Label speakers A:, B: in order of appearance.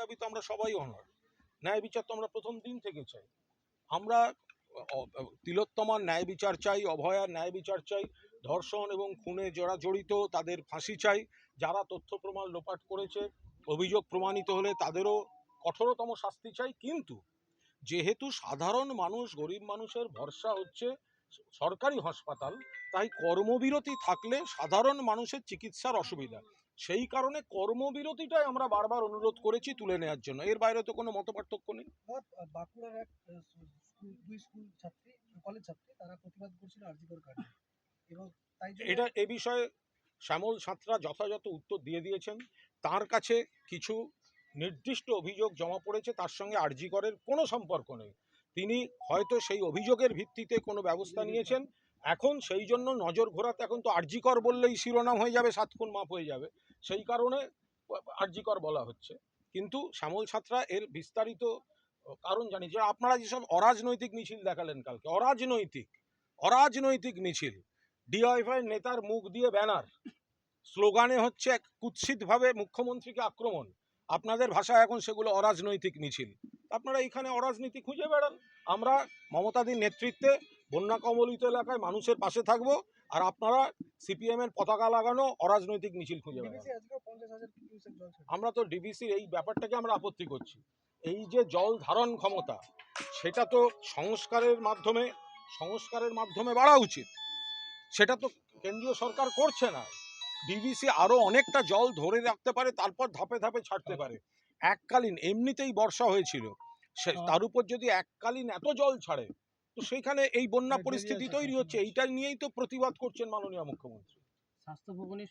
A: দাবি তো আমরা সবাই অনার ন্যায় বিচার তো আমরা প্রথম দিন থেকে চাই। আমরা তিলোত্তমার ন্যায় বিচার চাই, অভয়ার ন্যায় বিচার চাই, ধর্ষণ এবং খুনে যারা জড়িত তাদের ফাঁসি চাই। যারা তথ্য প্রমাণ লোপাট করেছে, অভিযোগ প্রমাণিত হলে তাদেরও কঠোরতম শাস্তি চাই। কিন্তু যেহেতু সাধারণ মানুষ, গরিব মানুষের ভরসা হচ্ছে সরকারি হাসপাতাল, তাই কর্মবিরতি থাকলে সাধারণ মানুষের চিকিৎসার অসুবিধা। সেই কারণে কর্মবিরতিটাই আমরা বারবার অনুরোধ করেছি তুলে নেওয়ার জন্য। এর বাইরে তো কোনো মতপার্থক্য নেই।
B: বাঁকুড়ার এক দুই স্কুল ছাত্রী কলেজ ছাত্রী তারা প্রতিবাদ করছিল আরজিকর কাণ্ডে। এবং তাই
A: এটা এ বিষয়ে শ্যামল সাঁতরা যথাযথ উত্তর দিয়ে দিয়েছেন। তার কাছে কিছু নির্দিষ্ট অভিযোগ জমা পড়েছে তার সঙ্গে আরজিকরের কোনো সম্পর্ক নেই। তিনি হয়তো সেই অভিযোগের ভিত্তিতে কোনো ব্যবস্থা নিয়েছেন। এখন সেই জন্য নজর ঘোরাতে এখন তো আরজিকর বললেই শিরোনাম হয়ে যাবে সাত খুন মাপ হয়ে যাবে। সেই কারণে আরজিকর বলা হচ্ছে। কিন্তু শ্যামল ছাত্রা এর বিস্তারিত কারণ জানি যে আপনারা যেসব অরাজনৈতিক মিছিল দেখালেন কালকে, অরাজনৈতিক অরাজনৈতিক মিছিল ডিওয়াইফাই নেতার মুখ দিয়ে ব্যানার, স্লোগানে হচ্ছে এক কুৎসিতভাবে মুখ্যমন্ত্রীকে আক্রমণ। আপনাদের ভাষায় এখন সেগুলো অরাজনৈতিক মিছিল। আপনারা এখানে অরাজনীতি খুঁজে বেড়ান। আমরা মমতাদির নেতৃত্বে বন্যা কবলিত এলাকায় মানুষের পাশে থাকব আর আপনারা সিপিএম এর পতাকা লাগানো অরাজনৈতিক মিছিল খুঁজে বেড়ান। আমরা তো ডিবিসির এই ব্যাপারটাকে আমরা আপত্তি করছি। এই যে জল ধারণ ক্ষমতা সেটা তো সংস্কারের মাধ্যমে সংস্কারের মাধ্যমে বাড়া উচিত। সেটা তো কেন্দ্রীয় সরকার করছে না। ডিবিসি আরও অনেকটা জল ধরে রাখতে পারে তারপর ধাপে ধাপে ছাড়তে পারে। এককালীন এমনিতেই বর্ষা হয়েছিল সে তার উপর যদি এককালীন এত জল ছাড়ে তো সেইখানে এই বন্যা পরিস্থিতি তৈরি হচ্ছে এইটাই নিয়েই তো প্রতিবাদ করছেন মাননীয় মুখ্যমন্ত্রী।
C: স্বাস্থ্য ভবনের